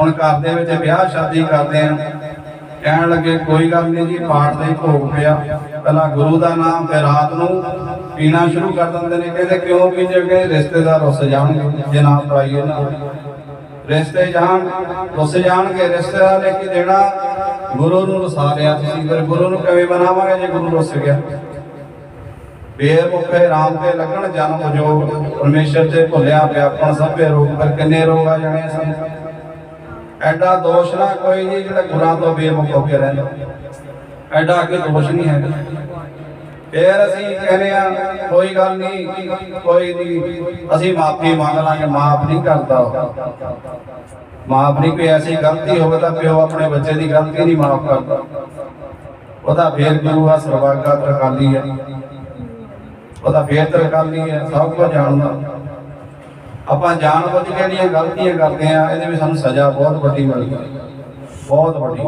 ਹੁਣ ਘਰ ਦੇ ਵਿੱਚ ਵਿਆਹ, ਸ਼ਾਦੀ ਕਰਦੇ ਆ। ਕਹਿਣ ਲੱਗੇ, ਕੋਈ ਗੱਲ ਨਹੀਂ ਜੀ, ਪਾਠ ਦੇ ਭੋਗ ਪਿਆ। ਪਹਿਲਾਂ ਗੁਰੂ ਦਾ ਨਾਮ ਤੇ ਰਾਤ ਨੂੰ ਪੀਣਾ ਸ਼ੁਰੂ ਕਰ ਦਿੰਦੇ ਨੇ। ਕਹਿੰਦੇ, ਕਿਉਂ ਪੀਂਦੇ? ਕਿ ਰਿਸ਼ਤੇਦਾਰ ਰੁੱਸ ਜਾਣਗੇ। ਜੇ ਨਾ ਪਾਈਏ ਨਾ। ਰਿਸ਼ਤੇ ਜਾਣ, ਰੁੱਸ ਜਾਣਗੇ। ਰਿਸ਼ਤੇਦਾਰ ਨੇ ਕੀ ਦੇਣਾ? ਗੁਰੂ ਨੂੰ ਰਸਾ ਲਿਆ ਤੁਸੀਂ। ਫਿਰ ਗੁਰੂ ਨੂੰ ਕਿਵੇਂ ਬਣਾਵਾਂਗੇ ਜੇ ਗੁਰੂ ਰੁੱਸ ਗਿਆ? ਬੇਰ ਮੁਖੇ ਰਾਮ ਤੇ ਲੱਗਣ ਜਨਮ ਜੋਗ। ਪਰਮੇਸ਼ਰ ਤੇ ਭੁੱਲਿਆ ਵਿਆਪਨ ਸਭੇ ਰੋਗ ਪਰ ਕਿੰਨੇ ਰੋਗ ਆ ਜਾਣੇ ਸਨ? ਐਡਾ ਦੋਸ਼ ਨਾ ਕੋਈ ਨਹੀਂ ਜਿਹੜਾ ਗੁਰਾਂ ਤੋਂ ਬੇਮੁਖ ਹੋ ਕੇ ਰਹਿੰਦਾ। ਐਡਾ ਅੱਗੇ ਦੋਸ਼ ਨਹੀਂ ਹੈ ਫੇਰ ਅਸੀਂ ਕਹਿੰਦੇ ਆ ਕੋਈ ਗੱਲ ਨਹੀਂ, ਕੋਈ ਨਹੀਂ, ਅਸੀਂ ਮਾਫੀ ਮੰਗ ਲਾਂਗੇ, ਮਾਫ ਨਹੀਂ ਕਰਦਾ ਮਾਫ ਨਹੀਂ, ਕੋਈ ਐਸੀ ਗਲਤੀ ਹੋਵੇ ਤਾਂ ਪਿਓ ਆਪਣੇ ਬੱਚੇ ਦੀ ਗਲਤੀ ਨਹੀਂ ਮਾਫ ਕਰਦਾ। ਉਹਦਾ ਫੇਰ ਗੁਰੂ ਆ ਸਰਵਾਗਾ ਤਰਕਾਲੀ ਹੈ ਉਹਦਾ ਫੇਰ ਤਰਕਾਲੀ ਹੈ, ਸਭ ਕੁਝ ਜਾਣਦਾ। ਆਪਾਂ ਜਾਣ ਬੁੱਝ ਕੇ ਜਿਹੜੀਆਂ ਗਲਤੀਆਂ ਕਰਦੇ ਆ ਇਹਦੇ ਵਿੱਚ ਸਾਨੂੰ ਸਜ਼ਾ ਬਹੁਤ ਵੱਡੀ ਮਿਲਦੀ ਬਹੁਤ ਵੱਡੀ।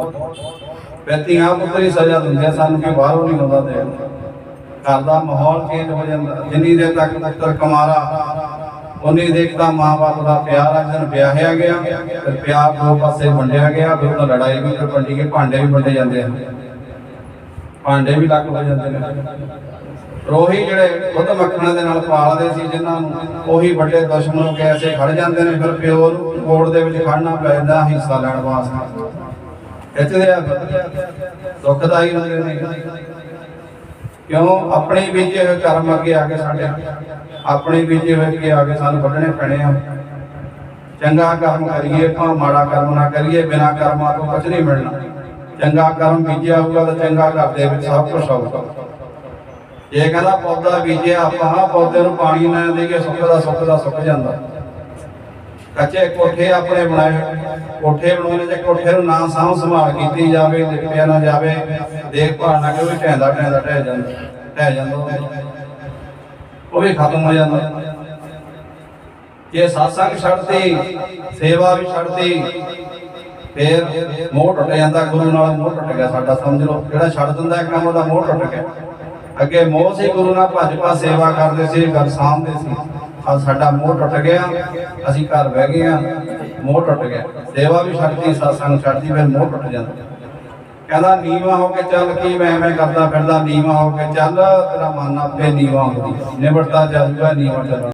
ਪੈਤੀਆਂ ਪੁੱਤਰੀ ਸਜ਼ਾ ਦਿੰਦੇ ਸਾਨੂੰ ਕਿ ਬਾਹਰੋਂ ਨਹੀਂ ਆਉਂਦਾ ਤੇ। ਘਰ ਦਾ ਮਾਹੌਲ ਚੇਂਜ ਹੋ ਜਾਂਦਾ। ਜਿੰਨੀ ਦੇਰ ਤੱਕ ਪੁੱਤਰ ਕੁਮਾਰਾ ਉਨੀ ਦੇਰ ਤੱਕ ਮਾਂ-ਬਾਪ ਦਾ ਪਿਆਰ ਆ ਵਿਆਹਿਆ ਗਿਆ, ਤੇ ਪਿਆਰ ਦੋ ਪਾਸੇ ਵੰਡਿਆ ਗਿਆ ਫਿਰ ਤਾਂ ਲੜਾਈ ਵੀ ਫਿਰ ਵੰਡੀ ਕੇ ਭਾਂਡੇ ਵੀ ਵੰਡੇ ਜਾਂਦੇ ਆ ਭਾਂਡੇ ਵੀ ਲੱਗ ਹੋ ਜਾਂਦੇ ਨੇ। ਰੋਹੀ ਜਿਹੜੇ ਖੁਦ ਮੱਖਣ ਦੇ ਨਾਲ ਪਾਲਦੇ ਸੀ, ਜਿਨ੍ਹਾਂ ਨੂੰ ਉਹੀ ਵੱਡੇ ਦੁਸ਼ਮਣ ਹੋ ਕੇ ਐਸੇ ਖੜ ਜਾਂਦੇ ਨੇ, ਫਿਰ ਪਿਓ ਨੂੰ ਕੋਰਟ ਦੇ ਵਿੱਚ ਖੜਨਾ ਪੈਂਦਾ ਹਿੱਸਾ ਲੈਣ ਵਾਸਤੇ। ਇੱਥੇ ਆ, ਦੁੱਖਦਾਈ ਹੁੰਦੇ ਨੇ। ਕਿਉਂ? ਆਪਣੇ ਬੀਜੇ ਹੋਏ ਕਰਮ ਅੱਗੇ ਆ ਕੇ ਸਾਡੇ, ਆਪਣੇ ਬੀਜੇ ਹੋਏ ਅੱਗੇ ਆ ਕੇ ਸਾਨੂੰ ਵੱਢਣੇ ਪੈਣੇ ਆ। ਚੰਗਾ ਕਰਮ ਕਰੀਏ, ਭਾਵੇਂ ਮਾੜਾ ਕਰਮ ਨਾ ਕਰੀਏ, ਬਿਨਾਂ ਕਰਮਾਂ ਤੋਂ ਕੁਝ ਨਹੀਂ ਮਿਲਣਾ। ਚੰਗਾ ਕਰਮ ਬੀਜਿਆ ਹੋਊਗਾ ਤਾਂ ਚੰਗਾ ਘਰ ਦੇ ਵਿੱਚ ਸਭ ਕੁਝ ਆਊਗਾ। ਜੇ ਕਹਿੰਦਾ ਪੌਦਾ ਬੀਜਿਆ, ਆਪਾਂ ਪੌਦੇ ਨੂੰ ਪਾਣੀ ਨਾ ਦੇਈਏ ਸੁੱਕਦਾ ਸੁੱਕਦਾ ਸੁੱਕ ਜਾਂਦਾ। ਕੱਚੇ ਕੋਠੇ ਆਪਣੇ ਬਣਾਏ ਕੋਠੇ ਬਣਾਉਣੇ ਜੇ ਕੋਠੇ ਨੂੰ ਨਾ ਸਾਂਭ ਸੰਭਾਲ ਕੀਤੀ ਜਾਵੇ ਲਿਪਿਆ ਨਾ ਜਾਵੇ ਦੇਖਭਾਲ ਨਾ ਕਰੇ, ਢਹਿੰਦਾ ਢਹਿੰਦਾ ਢਹਿ ਜਾਂਦਾ ਢਹਿ ਜਾਂਦਾ ਉਹ। ਵੀ ਖਤਮ ਹੋ ਜਾਂਦਾ। ਜੇ satsang ਛੱਡਦੀ ਸੇਵਾ ਵੀ ਛੱਡਦੀ ਫੇਰ ਮੋਹ ਟੁੱਟ ਜਾਂਦਾ, ਗੁਰੂ ਨਾਲ ਮੋਹ ਟੁੱਟ ਗਿਆ ਸਾਡਾ, ਸਮਝ ਲਓ। ਜਿਹੜਾ ਛੱਡ ਦਿੰਦਾ ਇੱਕ ਨਾਮ ਉਹਦਾ ਮੋਹ ਟੁੱਟ ਗਿਆ। ਅੱਗੇ ਮੋਹ ਸੀ, ਗੁਰੂ ਨਾਲ ਭੱਜ ਭੱਜ ਸੇਵਾ ਕਰਦੇ ਸੀ, ਗੱਲ ਸਾਂਭਦੇ ਸੀ। ਆ ਸਾਡਾ ਮੋਹ ਟੁੱਟ ਗਿਆ, ਅਸੀਂ ਘਰ ਬਹਿ ਗਏ ਆ ਮੋਹ ਟੁੱਟ ਗਿਆ। ਸੇਵਾ ਵੀ ਛੱਡਤੀ satsang ਛੱਡਤੀ ਫਿਰ ਮੋਹ ਟੁੱਟ ਜਾਂਦਾ। ਕਹਿੰਦਾ, ਨੀਵਾ ਹੋ ਕੇ ਚੱਲ, ਕੀ ਮੈਂ ਮੈਂ ਕਰਦਾ ਫਿਰਦਾ, ਨੀਵਾ ਹੋ ਕੇ ਚੱਲ, ਤੇਰਾ ਮਨ ਆਪੇ ਨੀਵਾ ਹੁੰਦੀ। ਨਿਬੜਦਾ ਜਾਊਗਾ ਨੀਵਾ ਚੱਲ।